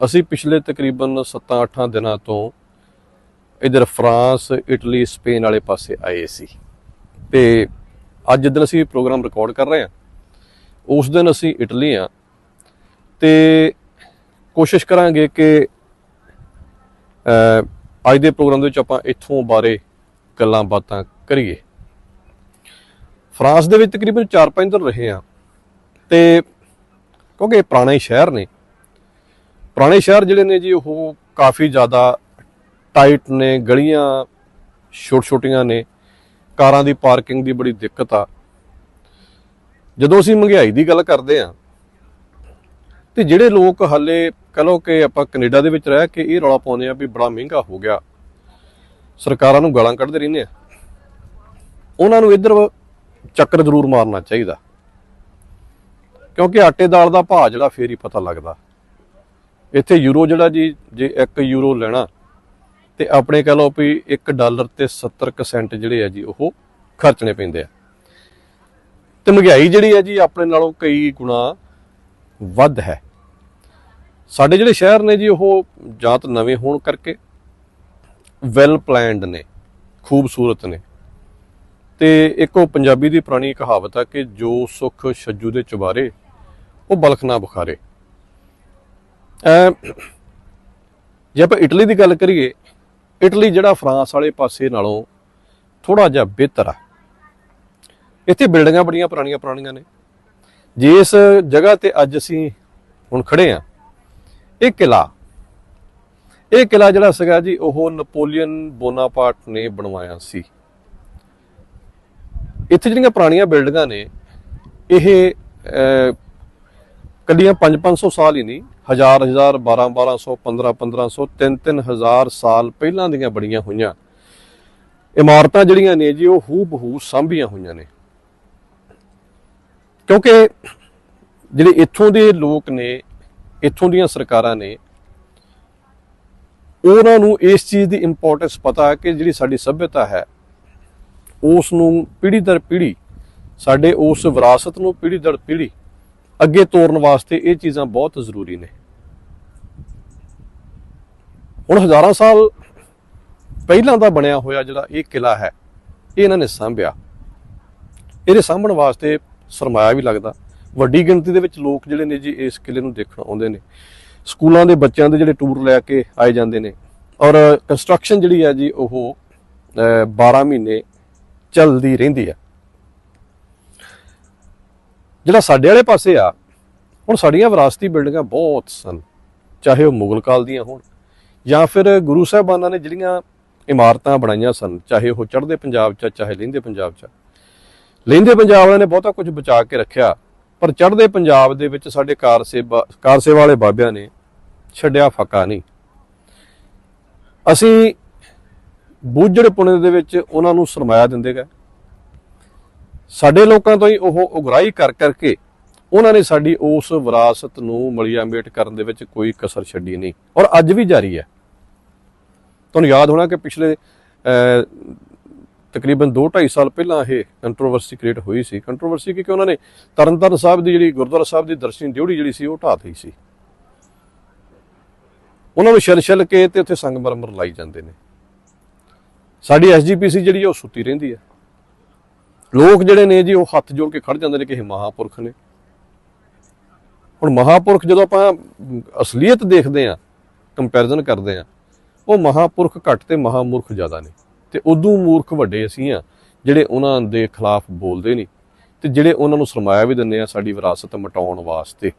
ਅਸੀਂ ਪਿਛਲੇ ਤਕਰੀਬਨ 7-8 ਦਿਨਾਂ ਤੋਂ ਇਧਰ ਫਰਾਂਸ, ਇਟਲੀ, ਸਪੇਨ ਵਾਲੇ ਪਾਸੇ ਆਏ ਸੀ। ਤੇ ਅੱਜ ਜਦੋਂ ਅਸੀਂ ਪ੍ਰੋਗਰਾਮ ਰਿਕਾਰਡ ਕਰ ਰਹੇ ਹਾਂ, ਉਸ ਦਿਨ ਅਸੀਂ ਇਟਲੀ ਆ ਤੇ ਕੋਸ਼ਿਸ਼ ਕਰਾਂਗੇ ਕਿ ਅੱਜ ਦੇ ਪ੍ਰੋਗਰਾਮ ਦੇ ਵਿੱਚ ਆਪਾਂ ਇੱਥੋਂ ਬਾਰੇ ਗੱਲਾਂ ਬਾਤਾਂ ਕਰੀਏ। ਫਰਾਂਸ ਦੇ ਵਿੱਚ ਤਕਰੀਬਨ 4-5 ਦਿਨ ਰਹੇ ਆ ਤੇ ਕਿਉਂਕਿ ਇਹ ਪੁਰਾਣੇ ਸ਼ਹਿਰ ਨੇ ਪੁਰਾਣੇ ਸ਼ਹਿਰ ਜਿਹੜੇ ਨੇ ਜੀ, ਉਹ ਕਾਫੀ ਜ਼ਿਆਦਾ ਟਾਈਟ ਨੇ, ਗਲੀਆਂ ਛੋਟ ਛੋਟੀਆਂ ਨੇ, ਕਾਰਾਂ ਦੀ ਪਾਰਕਿੰਗ ਦੀ ਬੜੀ ਦਿੱਕਤ ਆ। ਜਦੋਂ ਅਸੀਂ ਮਹਿੰਗਾਈ ਦੀ ਗੱਲ ਕਰਦੇ ਆ ਤੇ ਜਿਹੜੇ ਲੋਕ ਹਾਲੇ ਕਹ ਲਓ ਕਿ ਆਪਾਂ ਕੈਨੇਡਾ ਦੇ ਵਿੱਚ ਰਹਿ ਕੇ ਇਹ ਰੌਲਾ ਪਾਉਂਦੇ ਆ ਵੀ ਬੜਾ ਮਹਿੰਗਾ ਹੋ ਗਿਆ। ਸਰਕਾਰਾਂ ਨੂੰ ਗਾਲਾਂ ਕੱਢਦੇ ਰਹਿੰਦੇ ਆ। ਉਹਨਾਂ ਨੂੰ ਇੱਧਰ ਚੱਕਰ ਜ਼ਰੂਰ ਮਾਰਨਾ ਚਾਹੀਦਾ। ਕਿਉਂਕਿ ਆਟੇ ਦਾਲ ਦਾ ਭਾਅ ਜਿਹੜਾ ਫੇਰ ਹੀ ਪਤਾ ਲੱਗਦਾ। ਇੱਥੇ ਯੂਰੋ ਜਿਹੜਾ ਜੀ, ਜੇ 1 ਯੂਰੋ ਲੈਣਾ ਤੇ ਆਪਣੇ ਕਹ ਲਓ ਵੀ 1 ਡਾਲਰ ਤੇ 70 ਕੁ ਜਿਹੜੇ ਆ ਜੀ, ਉਹ ਖਰਚਣੇ ਪੈਂਦੇ ਆ। ਤੇ ਮਹਿੰਗਾਈ ਜਿਹੜੀ ਹੈ ਜੀ, ਆਪਣੇ ਨਾਲੋਂ ਕਈ ਗੁਣਾ ਵੱਧ ਹੈ। ਸਾਡੇ ਜਿਹੜੇ ਸ਼ਹਿਰ ਨੇ ਜੀ, ਉਹ ਜਾਂ ਤਾਂ ਨਵੇਂ ਹੋਣ ਕਰਕੇ ਵੈਲ ਪਲਾਨਡ ਨੇ, ਖੂਬਸੂਰਤ ਨੇ। ਤੇ ਇੱਕ ਉਹ ਪੰਜਾਬੀ ਦੀ ਪੁਰਾਣੀ ਕਹਾਵਤ ਆ ਕਿ ਜੋ ਸੁੱਖ ਛੱਜੂ ਦੇ ਚੁਬਾਰੇ, ਉਹ ਬਲਖ ਨਾ ਬੁਖਾਰੇ। ਜੇ ਆਪਾਂ ਇਟਲੀ ਦੀ ਗੱਲ ਕਰੀਏ, ਇਟਲੀ ਜਿਹੜਾ ਫਰਾਂਸ ਵਾਲੇ ਪਾਸੇ ਨਾਲੋਂ ਥੋੜਾ ਜਿਹਾ ਬਿਹਤਰ ਆ। ਇੱਥੇ ਬਿਲਡਿੰਗਾਂ ਬੜੀਆਂ ਪੁਰਾਣੀਆਂ ਪੁਰਾਣੀਆਂ ਨੇ। ਜਿਸ ਜਗ੍ਹਾ ਤੇ ਅੱਜ ਅਸੀਂ ਹੁਣ ਖੜੇ ਆ, ਇਹ ਕਿਲਾ ਇਹ ਕਿਲਾ ਜਿਹੜਾ ਸੀਗਾ ਜੀ, ਉਹ ਨਪੋਲੀਅਨ ਬੋਨਾਪਾਰਟ ਨੇ ਬਣਵਾਇਆ ਸੀ। ਇੱਥੇ ਜਿਹੜੀਆਂ ਪੁਰਾਣੀਆਂ ਬਿਲਡਿੰਗਾਂ ਨੇ, ਇਹ ਕੱਲੀਆਂ 5-500 ਸਾਲ ਹੀ ਨਹੀਂ, ਹਜ਼ਾਰ ਹਜ਼ਾਰ 12 1200 15 1500 3 3000 ਸਾਲ ਪਹਿਲਾਂ ਦੀਆਂ ਬਣੀਆਂ ਹੋਈਆਂ। ਇਮਾਰਤਾਂ ਜਿਹੜੀਆਂ ਨੇ ਜੀ, ਉਹ ਹੂ ਬਹੂ ਸਾਂਭੀਆਂ ਹੋਈਆਂ ਨੇ। ਕਿਉਂਕਿ ਜਿਹੜੇ ਇੱਥੋਂ ਦੇ ਲੋਕ ਨੇ, ਇੱਥੋਂ ਦੀਆਂ ਸਰਕਾਰਾਂ ਨੇ, ਉਹਨਾਂ ਨੂੰ ਇਸ ਚੀਜ਼ ਦੀ ਇੰਪੋਰਟੈਂਸ ਪਤਾ ਕਿ ਜਿਹੜੀ ਸਾਡੀ ਸਭਿਅਤਾ ਹੈ, ਉਸ ਨੂੰ ਪੀੜ੍ਹੀ ਦਰ ਪੀੜ੍ਹੀ, ਸਾਡੇ ਉਸ ਵਿਰਾਸਤ ਨੂੰ ਪੀੜ੍ਹੀ ਦਰ ਪੀੜ੍ਹੀ ਅੱਗੇ ਤੋਰਨ ਵਾਸਤੇ ਇਹ ਚੀਜ਼ਾਂ ਬਹੁਤ ਜ਼ਰੂਰੀ ਨੇ। ਹੁਣ ਹਜ਼ਾਰਾਂ ਸਾਲ ਪਹਿਲਾਂ ਦਾ ਬਣਿਆ ਹੋਇਆ ਜਿਹੜਾ ਇਹ ਕਿਲਾ ਹੈ ਇਹ ਇਹਨਾਂ ਨੇ ਸਾਂਭਿਆ। ਇਹਦੇ ਸਾਂਭਣ ਵਾਸਤੇ ਸਰਮਾਇਆ ਵੀ ਲੱਗਦਾ। ਵੱਡੀ ਗਿਣਤੀ ਦੇ ਵਿੱਚ ਲੋਕ ਜਿਹੜੇ ਨੇ ਜੀ ਇਸ ਕਿਲੇ ਨੂੰ ਦੇਖਣ ਆਉਂਦੇ ਨੇ। ਸਕੂਲਾਂ ਦੇ ਬੱਚਿਆਂ ਦੇ ਜਿਹੜੇ ਟੂਰ ਲੈ ਕੇ ਆਏ ਜਾਂਦੇ ਨੇ। ਔਰ ਕੰਸਟਰਕਸ਼ਨ ਜਿਹੜੀ ਹੈ ਜੀ ਉਹ ਅਹ, 12 ਮਹੀਨੇ ਚੱਲਦੀ ਰਹਿੰਦੀ ਹੈ। ਜਿਹੜਾ ਸਾਡੇ ਵਾਲੇ ਪਾਸੇ ਆ, ਹੁਣ ਸਾਡੀਆਂ ਵਿਰਾਸਤੀ ਬਿਲਡਿੰਗਾਂ ਬਹੁਤ ਸਨ, ਚਾਹੇ ਉਹ ਮੁਗਲ ਕਾਲ ਦੀਆਂ ਹੋਣ, ਜਾਂ ਫਿਰ ਗੁਰੂ ਸਾਹਿਬਾਨਾਂ ਨੇ ਜਿਹੜੀਆਂ ਇਮਾਰਤਾਂ ਬਣਾਈਆਂ ਸਨ, ਚਾਹੇ ਉਹ ਚੜ੍ਹਦੇ ਪੰਜਾਬ 'ਚ ਚਾਹੇ ਲਹਿੰਦੇ ਪੰਜਾਬ 'ਚ ਲਹਿੰਦੇ ਪੰਜਾਬ ਵਾਲਿਆਂ ਨੇ ਬਹੁਤਾ ਕੁਝ ਬਚਾ ਕੇ ਰੱਖਿਆ, ਪਰ ਚੜ੍ਹਦੇ ਪੰਜਾਬ ਦੇ ਵਿੱਚ ਸਾਡੇ ਕਾਰ ਸੇਵਾ ਕਾਰ ਸੇਵਾ ਵਾਲੇ ਬਾਬਿਆਂ ਨੇ ਛੱਡਿਆ ਫੱਕਾ ਨਹੀਂ। ਅਸੀਂ ਬੂਝੜ ਪੁਣੇ ਦੇ ਵਿੱਚ ਉਹਨਾਂ ਨੂੰ ਸਰਮਾਇਆ ਦਿੰਦੇ ਗਏ। ਸਾਡੇ ਲੋਕਾਂ ਤੋਂ ਹੀ ਉਹ ਉਗਰਾਹੀ ਕਰ ਕਰਕੇ ਉਹਨਾਂ ਨੇ ਸਾਡੀ ਉਸ ਵਿਰਾਸਤ ਨੂੰ ਮਲੀਆਮੇਟ ਕਰਨ ਦੇ ਵਿੱਚ ਕੋਈ ਕਸਰ ਛੱਡੀ ਨਹੀਂ। ਔਰ ਅੱਜ ਵੀ ਜਾਰੀ ਹੈ। ਤੁਹਾਨੂੰ ਯਾਦ ਹੋਣਾ ਕਿ ਪਿਛਲੇ ਅਹ, ਤਕਰੀਬਨ 2.5 ਸਾਲ ਪਹਿਲਾਂ ਇਹ ਕੰਟਰੋਵਰਸੀ ਕ੍ਰੀਏਟ ਹੋਈ ਸੀ। ਕੰਟਰੋਵਰਸੀ ਕਿਉਂਕਿ ਉਹਨਾਂ ਨੇ ਤਰਨਤਾਰਨ ਸਾਹਿਬ ਦੀ ਜਿਹੜੀ ਗੁਰਦੁਆਰਾ ਸਾਹਿਬ ਦੀ ਦਰਸ਼ਨੀ ਦਿਉੜੀ ਜਿਹੜੀ ਸੀ ਉਹ ਢਾਹ ਦਿੱਤੀ ਸੀ। ਉਹਨਾਂ ਨੂੰ ਛਿਲ ਛਿਲ ਕੇ ਤੇ ਉੱਥੇ ਸੰਗਮਰਮਰ ਲਾਈ ਜਾਂਦੇ ਨੇ। ਸਾਡੀ ਐਸਜੀਪੀਸੀ ਜਿਹੜੀ ਉਹ ਸੁੱਤੀ ਰਹਿੰਦੀ ਹੈ। ਲੋਕ ਜਿਹੜੇ ਨੇ ਜੀ, ਉਹ ਹੱਥ ਜੋੜ ਕੇ ਖੜ ਜਾਂਦੇ ਨੇ ਕਿ ਇਹ ਮਹਾਪੁਰਖ ਨੇ। ਹੁਣ ਮਹਾਪੁਰਖ ਜਦੋਂ ਆਪਾਂ ਅਸਲੀਅਤ ਦੇਖਦੇ ਆ ਕੰਪੈਰੀਜ਼ਨ ਕਰਦੇ ਆ ਉਹ ਮਹਾਪੁਰਖ ਘੱਟ ਤੇ ਮਹਾਮੂਰਖ ਜ਼ਿਆਦਾ ਨੇ। ਤੇ ਉਦੋਂ ਮੂਰਖ ਵੱਡੇ ਅਸੀਂ ਆ ਜਿਹੜੇ ਉਹਨਾਂ ਦੇ ਖਿਲਾਫ ਬੋਲਦੇ ਨਹੀਂ। ਤੇ ਜਿਹੜੇ ਉਹਨਾਂ ਨੂੰ ਸਰਮਾਇਆ ਵੀ ਦਿੰਦੇ ਆ ਸਾਡੀ ਵਿਰਾਸਤ ਮਿਟਾਉਣ ਵਾਸਤੇ।